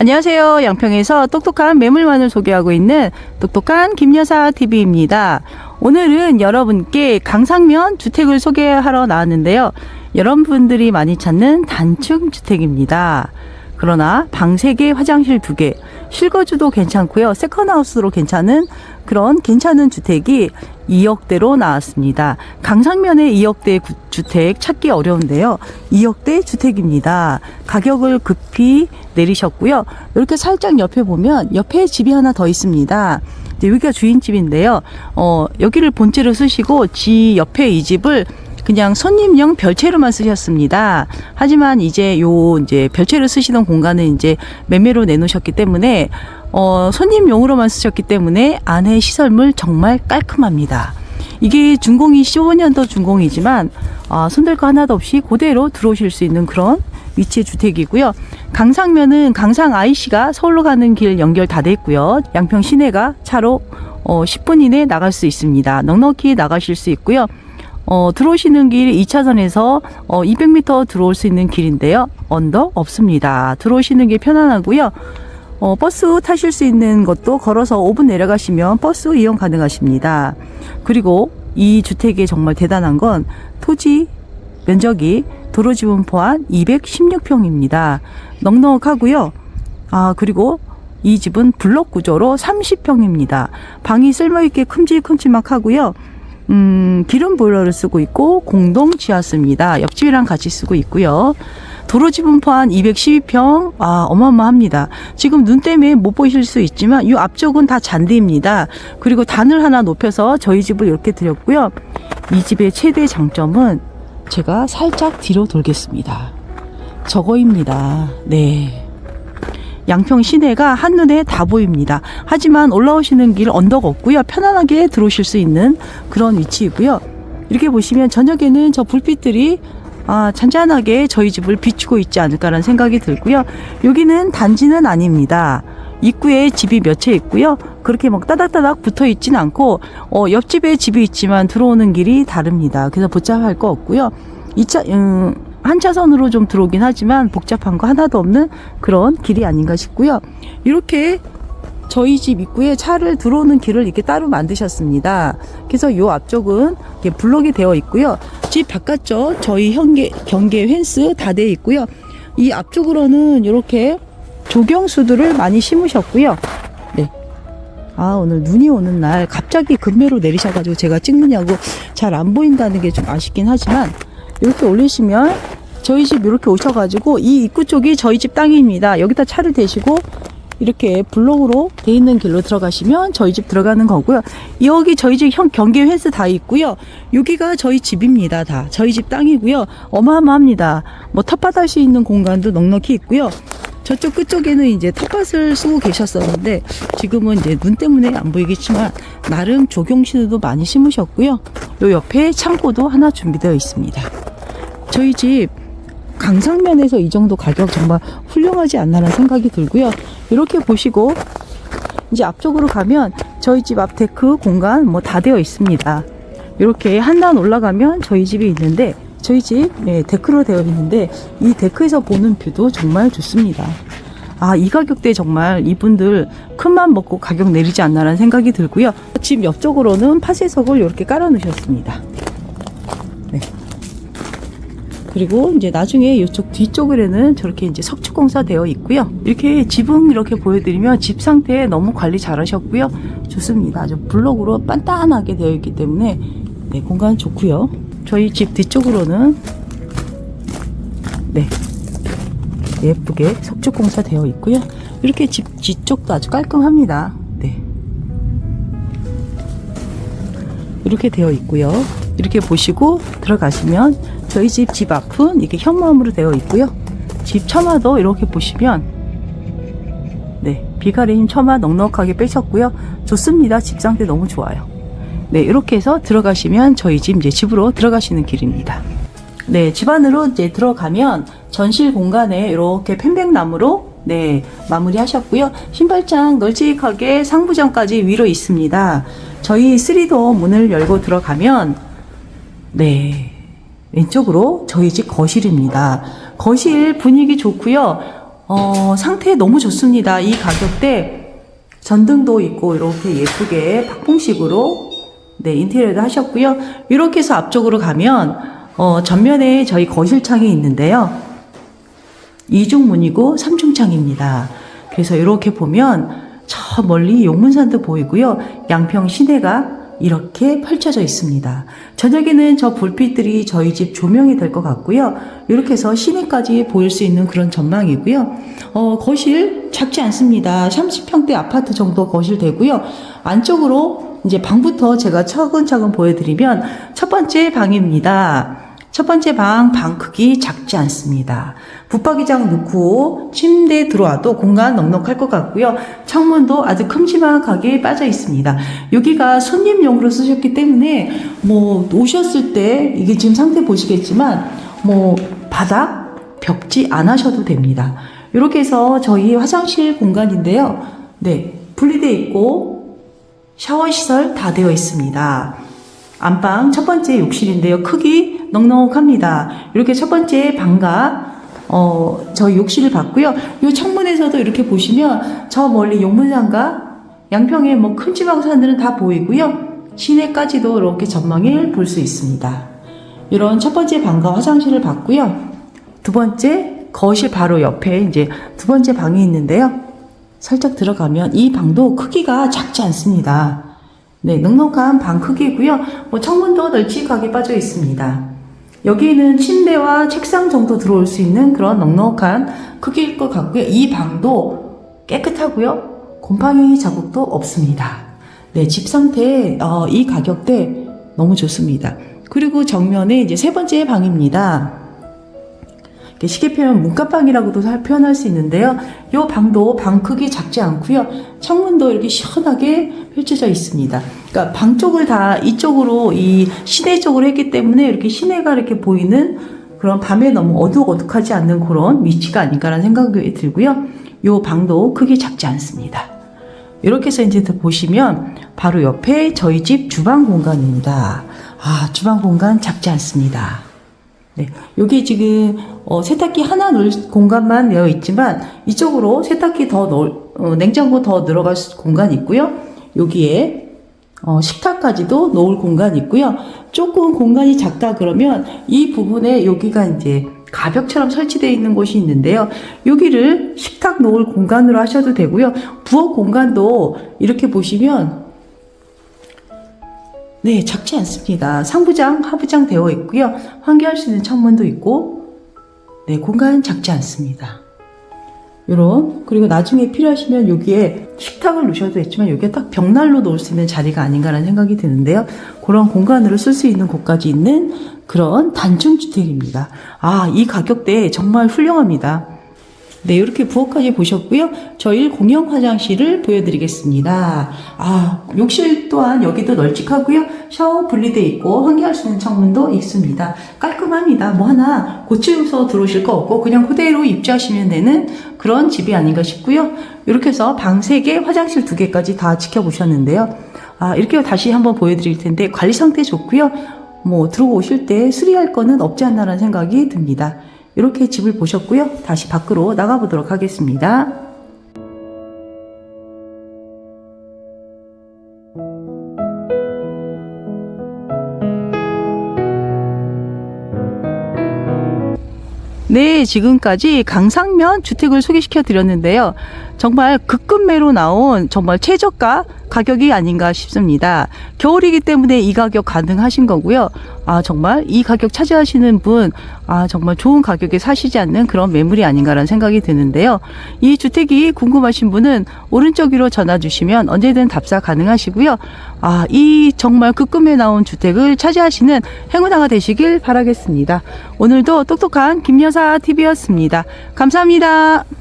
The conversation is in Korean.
안녕하세요. 양평에서 똑똑한 매물만을 소개하고 있는 똑똑한 김여사 TV입니다. 오늘은 여러분께 강상면 주택을 소개하러 나왔는데요. 여러분들이 많이 찾는 단층 주택입니다. 그러나 방 3개, 화장실 2개, 실거주도 괜찮고요. 세컨하우스로 괜찮은 그런 괜찮은 주택이 2억대로 나왔습니다. 강상면의 2억대 구- 주택 찾기 어려운데요. 2억대 주택입니다. 가격을 급히 내리셨고요. 이렇게 살짝 옆에 보면 옆에 집이 하나 더 있습니다. 이제 여기가 주인집인데요. 어, 여기를 본체로 쓰시고 지 옆에 이 집을 그냥 손님용 별채로만 쓰셨습니다. 하지만 이제 요 이제 별채로 쓰시던 공간은 이제 매매로 내놓으셨기 때문에 어, 손님용으로만 쓰셨기 때문에 안에 시설물 정말 깔끔합니다. 이게 준공이 15년도 준공이지만 아, 손댈 거 하나도 없이 그대로 들어오실 수 있는 그런 위치의 주택이고요. 강상면은 강상 IC가 서울로 가는 길 연결 다 돼 있고요. 양평 시내가 차로 어, 10분 이내 나갈 수 있습니다. 넉넉히 나가실 수 있고요. 어, 들어오시는 길 2차선에서 어, 200m 들어올 수 있는 길인데요. 언덕 없습니다. 들어오시는 게 편안하고요. 어, 버스 타실 수 있는 것도 걸어서 5분 내려가시면 버스 이용 가능하십니다. 그리고 이 주택이 정말 대단한 건 토지 면적이 도로 지분 포함 216평입니다. 넉넉하고요. 아, 그리고 이 집은 블록 구조로 30평입니다. 방이 쓸모있게 큼직큼직하고요. 음, 기름 보일러를 쓰고 있고 공동 지하수입니다. 옆집이랑 같이 쓰고 있고요. 도로 지분 포함 212평, 아, 어마어마합니다. 지금 눈 때문에 못 보실 수 있지만 이 앞쪽은 다 잔디입니다. 그리고 단을 하나 높여서 저희 집을 이렇게 드렸고요. 이 집의 최대 장점은 제가 살짝 뒤로 돌겠습니다. 저거입니다. 네. 양평 시내가 한눈에 다 보입니다. 하지만 올라오시는 길 언덕 없고요. 편안하게 들어오실 수 있는 그런 위치이고요. 이렇게 보시면 저녁에는 저 불빛들이 아, 잔잔하게 저희 집을 비추고 있지 않을까라는 생각이 들고요. 여기는 단지는 아닙니다. 입구에 집이 몇 채 있고요. 그렇게 막 따닥따닥 붙어 있진 않고 어, 옆집에 집이 있지만 들어오는 길이 다릅니다. 그래서 복잡할 거 없고요. 2차 음, 한 차선으로 좀 들어오긴 하지만 복잡한 거 하나도 없는 그런 길이 아닌가 싶고요. 이렇게 저희 집 입구에 차를 들어오는 길을 이렇게 따로 만드셨습니다. 그래서 요 앞쪽은 블록이 되어 있고요. 집 바깥쪽 저희 현계, 경계 펜스 다 되어 있고요. 이 앞쪽으로는 이렇게 조경수들을 많이 심으셨고요. 네. 아, 오늘 눈이 오는 날 갑자기 금매로 내리셔가지고 제가 찍느냐고 잘 안 보인다는 게 좀 아쉽긴 하지만 이렇게 올리시면 저희 집 이렇게 오셔가지고 이 입구 쪽이 저희 집 땅입니다. 여기다 차를 대시고 이렇게 블록으로 돼 있는 길로 들어가시면 저희 집 들어가는 거고요. 여기 저희 집 형 경계 펜스 다 있고요. 여기가 저희 집입니다. 다 저희 집 땅이고요. 어마어마합니다. 뭐 텃밭 할 수 있는 공간도 넉넉히 있고요. 저쪽 끝쪽에는 이제 텃밭을 쓰고 계셨었는데 지금은 이제 눈 때문에 안 보이겠지만 나름 조경시도 많이 심으셨고요. 요 옆에 창고도 하나 준비되어 있습니다. 저희 집 강상면에서 이 정도 가격 정말 훌륭하지 않나라는 생각이 들고요. 이렇게 보시고 이제 앞쪽으로 가면 저희 집 앞 데크 공간 뭐 다 되어 있습니다. 이렇게 한 단 올라가면 저희 집이 있는데 저희 집 네, 데크로 되어 있는데 이 데크에서 보는 뷰도 정말 좋습니다. 아, 이 가격대 정말 이분들 큰맘 먹고 가격 내리지 않나라는 생각이 들고요. 집 옆쪽으로는 파쇄석을 이렇게 깔아 놓으셨습니다. 네. 그리고 이제 나중에 이쪽 뒤쪽에는 저렇게 이제 석축 공사 되어 있고요. 이렇게 지붕 이렇게 보여드리면 집 상태 너무 관리 잘하셨고요. 좋습니다. 아주 블록으로 단단하게 되어 있기 때문에 네, 공간 좋고요. 저희 집 뒤쪽으로는 네 예쁘게 석축 공사 되어 있고요. 이렇게 집 뒤쪽도 아주 깔끔합니다. 네. 이렇게 되어 있고요. 이렇게 보시고 들어가시면 저희 집 집 앞은 이게 현무암으로 되어 있고요. 집 처마도 이렇게 보시면 네 비가림 처마 넉넉하게 빼셨고요. 좋습니다. 집 상태 너무 좋아요. 네 이렇게 해서 들어가시면 저희 집 이제 집으로 들어가시는 길입니다. 네, 집 안으로 이제 들어가면 전실 공간에 이렇게 편백나무로 네, 마무리 하셨고요. 신발장 널찍하게 상부장까지 위로 있습니다. 저희 3도 문을 열고 들어가면 네, 왼쪽으로 저희 집 거실입니다. 거실 분위기 좋고요. 어, 상태 너무 좋습니다. 이 가격대 전등도 있고 이렇게 예쁘게 박봉식으로 네, 인테리어도 하셨고요. 이렇게 해서 앞쪽으로 가면 어, 전면에 저희 거실 창이 있는데요. 이중 문이고 삼중 창입니다. 그래서 이렇게 보면 저 멀리 용문산도 보이고요. 양평 시내가 이렇게 펼쳐져 있습니다. 저녁에는 저 불빛들이 저희 집 조명이 될 것 같고요. 이렇게 해서 시내까지 보일 수 있는 그런 전망이고요. 어, 거실 작지 않습니다. 30평대 아파트 정도 거실 되고요. 안쪽으로 이제 방부터 제가 차근차근 보여드리면 첫 번째 방입니다. 첫 번째 방, 방 크기 작지 않습니다. 붙박이장 넣고 침대 들어와도 공간 넉넉할 것 같고요. 창문도 아주 큼지막하게 빠져 있습니다. 여기가 손님용으로 쓰셨기 때문에 뭐 오셨을 때 이게 지금 상태 보시겠지만 뭐 바닥, 벽지 안 하셔도 됩니다. 이렇게 해서 저희 화장실 공간인데요. 네, 분리되어 있고 샤워 시설 다 되어 있습니다. 안방 첫 번째 욕실인데요. 크기 넉넉합니다. 이렇게 첫 번째 방과 어, 저희 욕실을 봤고요. 이 창문에서도 이렇게 보시면 저 멀리 용문산과 양평의 뭐 큰 지방산들은 다 보이고요. 시내까지도 이렇게 전망을 볼 수 있습니다. 이런 첫 번째 방과 화장실을 봤고요. 두 번째 거실 바로 옆에 이제 두 번째 방이 있는데요. 살짝 들어가면 이 방도 크기가 작지 않습니다. 네, 넉넉한 방 크기고요. 뭐 창문도 널찍하게 빠져 있습니다. 여기는 침대와 책상 정도 들어올 수 있는 그런 넉넉한 크기일 것 같고요. 이 방도 깨끗하고요. 곰팡이 자국도 없습니다. 네, 집 상태 어, 이 가격대 너무 좋습니다. 그리고 정면에 이제 세 번째 방입니다. 쉽게 표현 문간방이라고도 사- 표현할 수 있는데요. 이 방도 방 크기 작지 않고요. 창문도 이렇게 시원하게 펼쳐져 있습니다. 그러니까 방 쪽을 다 이쪽으로 이 시내 쪽으로 했기 때문에 이렇게 시내가 이렇게 보이는 그런 밤에 너무 어둑어둑하지 않는 그런 위치가 아닌가라는 생각이 들고요. 이 방도 크게 작지 않습니다. 이렇게 해서 이제 더 보시면 바로 옆에 저희 집 주방 공간입니다. 아, 주방 공간 작지 않습니다. 네, 여기 지금 어, 세탁기 하나 넣을 공간만 되어 있지만 이쪽으로 세탁기 더 넣을 어, 냉장고 더 들어갈 수- 공간 있고요. 여기에 어, 식탁까지도 놓을 공간 있고요. 조금 공간이 작다 그러면 이 부분에 여기가 이제 가벽처럼 설치되어 있는 곳이 있는데요. 여기를 식탁 놓을 공간으로 하셔도 되고요. 부엌 공간도 이렇게 보시면 네, 작지 않습니다. 상부장, 하부장 되어 있고요. 환기할 수 있는 창문도 있고, 네, 공간 작지 않습니다. 요런, 그리고 나중에 필요하시면 여기에 식탁을 놓으셔도 됐지만 여기에 딱 벽난로 놓을 수 있는 자리가 아닌가라는 생각이 드는데요. 그런 공간으로 쓸 수 있는 곳까지 있는 그런 단층 주택입니다. 아, 이 가격대 정말 훌륭합니다. 네, 이렇게 부엌까지 보셨고요. 저 1공용 화장실을 보여드리겠습니다. 아, 욕실 또한 여기도 널찍하고요. 샤워 분리돼 있고 환기할 수 있는 창문도 있습니다. 깔끔합니다. 뭐 하나 고치면서 들어오실 거 없고 그냥 그대로 입주하시면 되는 그런 집이 아닌가 싶고요. 이렇게 해서 방 3개, 화장실 2개까지 다 지켜보셨는데요. 아, 이렇게 다시 한번 보여드릴 텐데 관리 상태 좋고요. 뭐 들어오실 때 수리할 거는 없지 않나라는 생각이 듭니다. 이렇게 집을 보셨고요. 다시 밖으로 나가보도록 하겠습니다. 네, 지금까지 강상면 주택을 소개시켜 드렸는데요. 정말 급급매로 나온 정말 최저가 가격이 아닌가 싶습니다. 겨울이기 때문에 이 가격 가능하신 거고요. 아, 정말 이 가격 차지하시는 분, 아, 정말 좋은 가격에 사시지 않는 그런 매물이 아닌가라는 생각이 드는데요. 이 주택이 궁금하신 분은 오른쪽 위로 전화 주시면 언제든 답사 가능하시고요. 아, 이 정말 급급매 나온 주택을 차지하시는 행운아가 되시길 바라겠습니다. 오늘도 똑똑한 김여사 TV였습니다. 감사합니다.